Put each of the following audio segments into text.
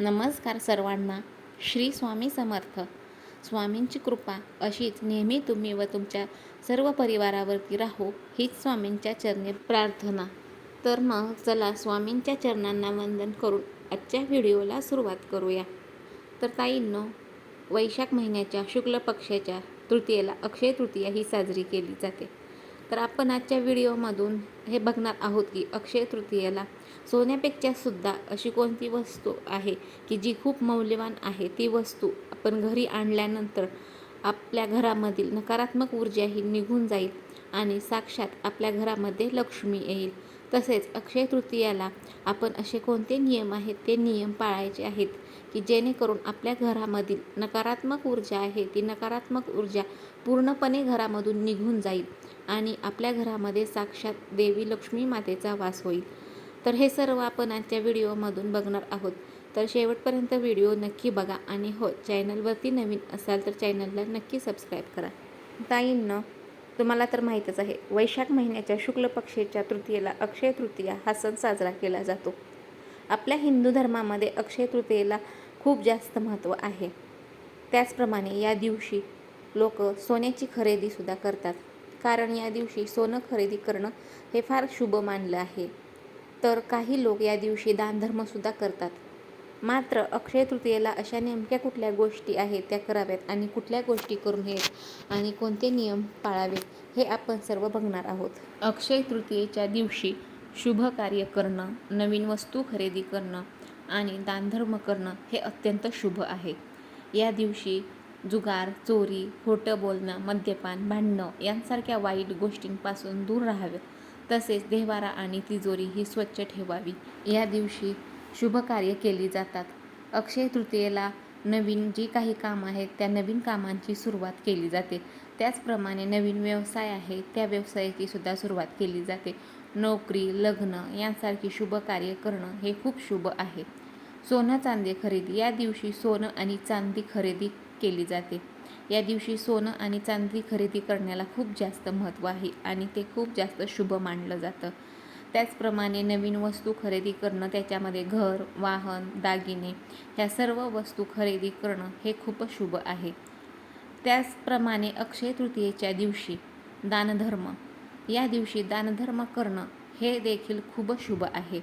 नमस्कार सर्वांना. श्री स्वामी समर्थ. स्वामींची कृपा अशीच नेहमी तुम्ही व तुमच्या सर्व परिवारावरती राहो हीच स्वामींच्या चरणी प्रार्थना. तर मग चला स्वामींच्या चरणांना वंदन करून आजच्या व्हिडिओला सुरुवात करूया. तर ताईंनो वैशाख महिन्याच्या शुक्ल पक्षाच्या तृतीयेला अक्षय तृतीया ही साजरी केली जाते. तर आपण आजच्या व्हिडिओमधून हे बघणार आहोत की अक्षय तृतीयेला सोन्यापेक्षा सुद्धा अशी कोणती वस्तू आहे की जी खूप मौल्यवान आहे? ती वस्तू आपण घरी आणल्यानंतर आपल्या घरामधील नकारात्मक ऊर्जा ही निघून जाईल आणि साक्षात आपल्या घरामध्ये लक्ष्मी येईल. तसेच अक्षय तृतीयाला आपण असे कोणते नियम आहेत? ते नियम पाळायचे आहेत. की जेणेकरून आपल्या घरामधील नकारात्मक ऊर्जा आहे ती नकारात्मक ऊर्जा पूर्णपणे घरामधून निघून जाईल आणि आपल्या घरामध्ये साक्षात देवी लक्ष्मी मातेचा वास होईल. तर हे सर्व आपण आजच्या व्हिडिओमधून बघणार आहोत. तर शेवटपर्यंत व्हिडिओ नक्की बघा आणि हो चॅनलवरती नवीन असाल तर चॅनलला नक्की सबस्क्राईब करा. ताईंनं तुम्हाला तर माहीतच आहे वैशाख महिन्याच्या शुक्ल पक्षेच्या तृतीयेला अक्षय तृतीया हा सण साजरा केला जातो. आपल्या हिंदू धर्मामध्ये अक्षय तृतीयेला खूप जास्त महत्त्व आहे. त्याचप्रमाणे या दिवशी लोक सोन्याची खरेदीसुद्धा करतात. कारण या दिवशी सोनं खरेदी करणं हे फार शुभ मानलं आहे. तर काही लोक या दिवशी दानधर्मसुद्धा करतात. मात्र अक्षय तृतीयेला अशा नेमक्या कुठल्या गोष्टी आहेत त्या कराव्यात आणि कुठल्या गोष्टी करून नयेत आणि कोणते नियम पाळावेत हे आपण सर्व बघणार आहोत. अक्षय तृतीयेच्या दिवशी शुभ कार्य करणं नवीन वस्तू खरेदी करणं आणि दानधर्म करणं हे अत्यंत शुभ आहे. या दिवशी जुगार चोरी खोटं बोलणं मद्यपान भांडणं यांसारख्या वाईट गोष्टींपासून दूर राहावे. तसेच देवारा आणि तिजोरी ही स्वच्छ ठेवावी. या दिवशी शुभ कार्य केली जातात. अक्षय तृतीयेला नवीन जी काही कामं आहेत त्या नवीन कामांची सुरुवात केली जाते. त्याचप्रमाणे नवीन व्यवसाय आहे त्या व्यवसायाची सुद्धा सुरुवात केली जाते. नोकरी लग्न यांसारखी शुभ कार्य करणं हे खूप शुभ आहे. सोनं चांदी खरेदी या दिवशी सोनं आणि चांदी खरेदी केली जाते. या दिवशी सोनं आणि चांदी खरेदी करण्याला खूप जास्त महत्त्व आहे आणि ते खूप जास्त शुभ मानलं जातं. त्याचप्रमाणे नवीन वस्तू खरेदी करणं त्याच्यामध्ये घर वाहन दागिने ह्या सर्व वस्तू खरेदी करणं हे खूपच शुभ आहे. त्याचप्रमाणे अक्षय तृतीयेच्या दिवशी दानधर्म या दिवशी दानधर्म करणं हे देखील खूप शुभ आहे.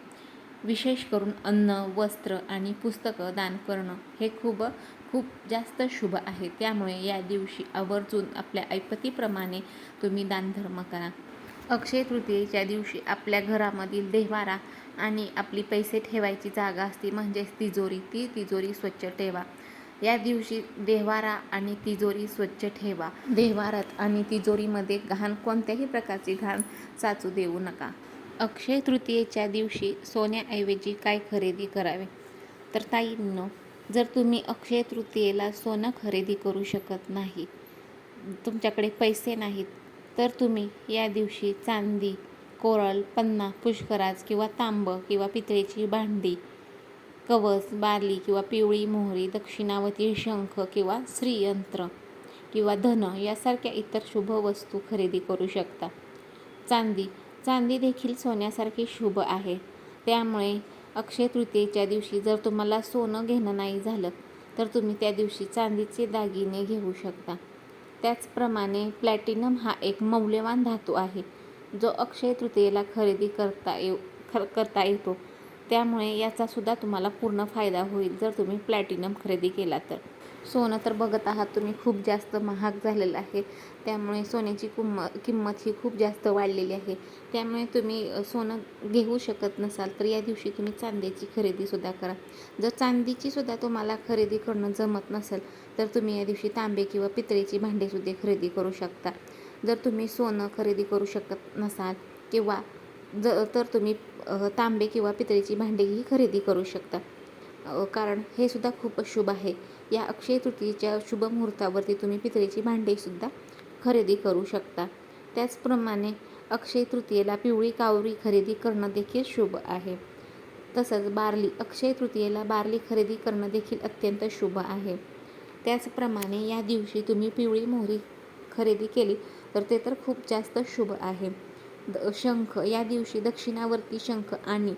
विशेष करून अन्न वस्त्र आणि पुस्तकं दान करणं हे खूप खूप जास्त शुभ आहे. त्यामुळे या दिवशी आवर्जून आपल्या ऐपतीप्रमाणे तुम्ही दानधर्म करा. अक्षय तृतीयेच्या दिवशी आपल्या घरामधील देवारा आणि आपली पैसे ठेवायची जागा असते म्हणजेच तिजोरी ती तिजोरी स्वच्छ ठेवा. या दिवशी देवारा आणि तिजोरी स्वच्छ ठेवा. देवारात आणि तिजोरीमध्ये घाण कोणत्याही प्रकारची घाण साचू देऊ नका. अक्षय तृतीयेच्या दिवशी सोन्याऐवजी काय खरेदी करावे? तर ताईंनो जर तुम्ही अक्षय तृतीयेला सोनं खरेदी करू शकत नाही तुमच्याकडे पैसे नाहीत तर तुम्ही या दिवशी चांदी कोरल पन्ना पुष्कराज किंवा तांब किंवा पितळेची भांडी कवच बारली किंवा पिवळी मोहरी दक्षिणावती शंख किंवा श्रीयंत्र किंवा धन यासारख्या इतर शुभ वस्तू खरेदी करू शकता. चांदी. चांदी देखील सोन्यासारखी शुभ आहे. त्यामुळे अक्षय तृतीयेच्या दिवशी जर तुम्हाला सोनं घेणं नाही झालं तर तुम्ही त्या दिवशी चांदीचे दागिने घेऊ शकता. त्याचप्रमाणे प्लॅटिनम हा एक मौल्यवान धातू आहे जो अक्षय तृतीयेला खरेदी करता येऊ खर करता येतो. त्यामुळे याचासुद्धा तुम्हाला पूर्ण फायदा होईल जर तुम्ही प्लॅटिनम खरेदी केला तर. सोनं तर बघत आहात तुम्ही खूप जास्त महाग झालेलं आहे. त्यामुळे सोन्याची कुम किंमत ही खूप जास्त वाढलेली आहे. त्यामुळे तुम्ही सोनं घेऊ शकत नसाल तर या दिवशी तुम्ही चांदीची खरेदीसुद्धा करा. जर चांदीचीसुद्धा तुम्हाला खरेदी करणं जमत नसेल तर तुम्ही या दिवशी तांबे किंवा पितळेची भांडेसुद्धा खरेदी करू शकता. जर तुम्ही सोनं खरेदी करू शकत नसाल किंवा ज तर तुम्ही तांबे किंवा पितळेची भांडेही खरेदी करू शकता. कारण हे सुद्धा खूपच शुभ आहे. या अक्षय तृतीयेच्या शुभ मुहूर्तावरती तुम्ही पितळेची भांडेसुद्धा खरेदी करू शकता. त्याचप्रमाणे अक्षय तृतीयेला पिवळी कावरी खरेदी करणं देखील शुभ आहे. तसंच बार्ली अक्षय तृतीयेला बार्ली खरेदी करणं देखील अत्यंत शुभ आहे. त्याचप्रमाणे या दिवशी तुम्ही पिवळी मोहरी खरेदी केली तर ते तर खूप जास्त शुभ आहे. द शंख या दिवशी दक्षिणावर्ती शंख आणि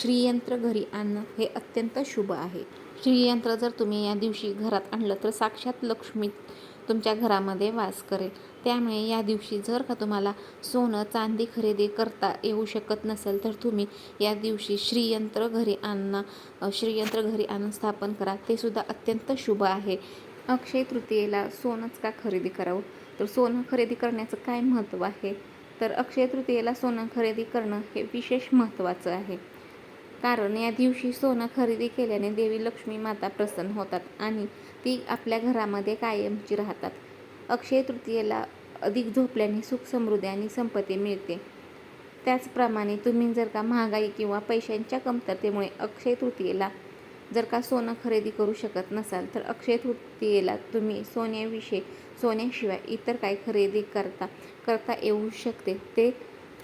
श्रीयंत्र घरी आणणं हे अत्यंत शुभ आहे. श्रीयंत्र जर तुम्ही या दिवशी घरात आणलं तर साक्षात लक्ष्मी तुमच्या घरामध्ये वास करेल. त्यामुळे या दिवशी जर का तुम्हाला सोनं चांदी खरेदी करता येऊ शकत नसेल तर तुम्ही या दिवशी श्रीयंत्र घरी आणणं श्रीयंत्र घरी आणून स्थापन करा. ते सुद्धा अत्यंत शुभ आहे. अक्षय तृतीयेला सोनंच का खरेदी करावं? तर सोनं खरेदी करण्याचं काय महत्त्व आहे? तर अक्षय तृतीयेला सोनं खरेदी करणं हे विशेष महत्त्वाचं आहे. कारण या दिवशी सोनं खरेदी केल्याने देवी लक्ष्मी माता प्रसन्न होतात आणि ती आपल्या घरामध्ये कायमची राहतात. अक्षय तृतीयेला अधिक झोपल्याने सुख समृद्धी आणि संपत्ती मिळते. त्याचप्रमाणे तुम्ही जर का महागाई किंवा पैशांच्या कमतरतेमुळे अक्षय तृतीयेला जर का सोनं खरेदी करू शकत नसाल तर अक्षय तृतीयेला तुम्ही सोन्याविषयी सोन्याशिवाय इतर काय खरेदी करता करता येऊ शकते ते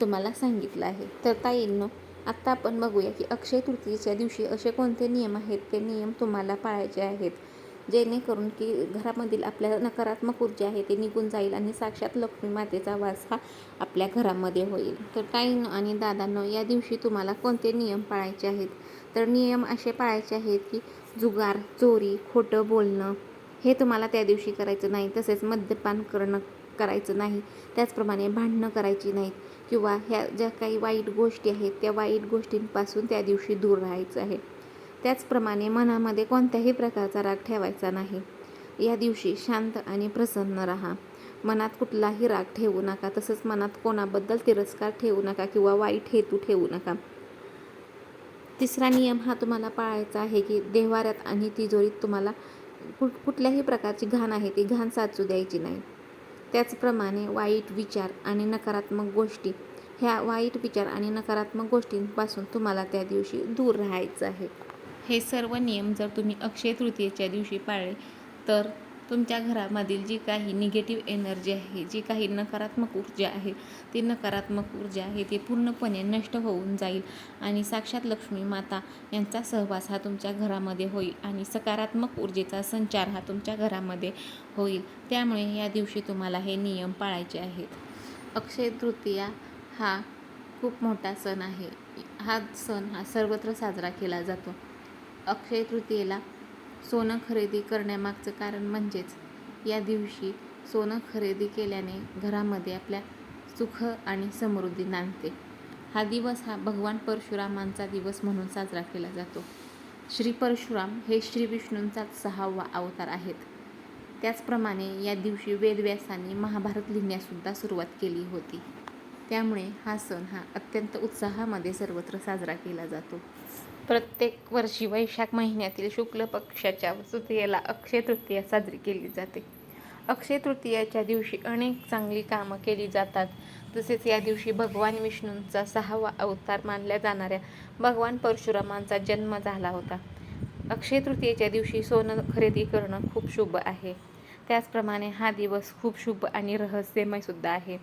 तुम्हाला सांगितलं आहे. तर ताईंनो आत्ता आपण बघूया की अक्षय तृतीयेच्या दिवशी असे कोणते नियम आहेत? ते नियम तुम्हाला पाळायचे आहेत. जेणेकरून की घरामधील आपल्या नकारात्मक ऊर्जा आहे ते निघून जाईल आणि साक्षात लक्ष्मी मातेचा वास हा आपल्या घरामध्ये होईल. तर ताईंनो आणि दादांनो या दिवशी तुम्हाला कोणते नियम पाळायचे आहेत? तर नियम असे पाळायचे आहेत की जुगार चोरी खोटं बोलणं हे तुम्हाला त्या दिवशी करायचं नाही तसेच मद्यपान करणं करायचं नाही. त्याचप्रमाणे भांडणं करायची नाहीत. किंवा ह्या ज्या काही वाईट गोष्टी आहेत त्या वाईट गोष्टींपासून त्या दिवशी दूर राहायचं आहे. त्याचप्रमाणे मनामध्ये कोणत्याही प्रकारचा राग ठेवायचा नाही. या दिवशी शांत आणि प्रसन्न राहा. मनात कुठलाही राग ठेवू नका तसंच मनात कोणाबद्दल तिरस्कार ठेवू नका किंवा वाईट हेतू ठेवू नका. तिसरा नियम हा तुम्हाला पाळायचा आहे की देव्हाऱ्यात आणि तिजोरीत तुम्हाला कुठ कुठल्याही प्रकारची घाण आहे ती घाण साचू द्यायची नाही. त्याचप्रमाणे वाईट विचार आणि नकारात्मक गोष्टी. ह्या वाईट विचार आणि नकारात्मक गोष्टींपासून तुम्हाला त्या दिवशी दूर राहायचं आहे. हे सर्व नियम जर तुम्ही अक्षय तृतीयेच्या दिवशी पाळले तर तुमच्या घरामधील जी काही निगेटिव्ह एनर्जी आहे जी काही नकारात्मक ऊर्जा आहे ती नकारात्मक ऊर्जा आहे ती पूर्णपणे नष्ट होऊन जाईल. आणि साक्षात लक्ष्मी माता यांचा सहवास हा तुमच्या घरामध्ये होईल आणि सकारात्मक ऊर्जेचा संचार हा तुमच्या घरामध्ये होईल. त्यामुळे या दिवशी तुम्हाला हे नियम पाळायचे आहेत. अक्षय तृतीया हा खूप मोठा सण आहे. हा सण हा सर्वत्र साजरा केला जातो. अक्षय तृतीयेला सोनं खरेदी करण्यामागचं कारण म्हणजेच या दिवशी सोनं खरेदी केल्याने घरामध्ये आपल्या सुख आणि समृद्धी नांदते. हा दिवस हा भगवान परशुरामांचा दिवस म्हणून साजरा केला जातो. श्री परशुराम हे श्री विष्णूंचाच सहावा अवतार आहेत. त्याचप्रमाणे या दिवशी वेदव्यासांनी महाभारत लिहिण्यासुद्धा सुरुवात केली होती. त्यामुळे हा सण हा अत्यंत उत्साहामध्ये सर्वत्र साजरा केला जातो. प्रत्येक वर्षी वैशाख महिन्यातील शुक्ल पक्षाच्या तृतीयेला अक्षय तृतीया साजरी केली जाते. अक्षय तृतीयाच्या दिवशी अनेक चांगली कामं केली जातात. तसेच या दिवशी भगवान विष्णूंचा सहावा अवतार मानल्या जाणाऱ्या भगवान परशुरामांचा जन्म झाला होता. अक्षय तृतीयेच्या दिवशी सोनं खरेदी करणं खूप शुभ आहे. त्याचप्रमाणे हा दिवस खूप शुभ आणि रहस्यमय सुद्धा आहे.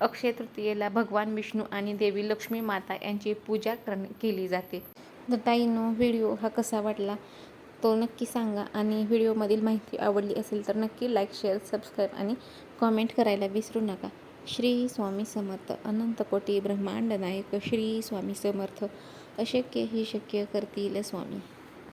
अक्षय तृतीयेला भगवान विष्णू आणि देवी लक्ष्मी माता यांची पूजा करणे केली जाते. तर ताईंनो व्हिडिओ हा कसा वाटला तो नक्की सांगा आणि व्हिडिओमधील माहिती आवडली असेल तर नक्की लाईक शेअर सबस्क्राईब आणि कॉमेंट करायला विसरू नका. श्री स्वामी समर्थ अनंत कोटी ब्रह्मांड नायक श्री स्वामी समर्थ अशक्य ही शक्य करतील स्वामी.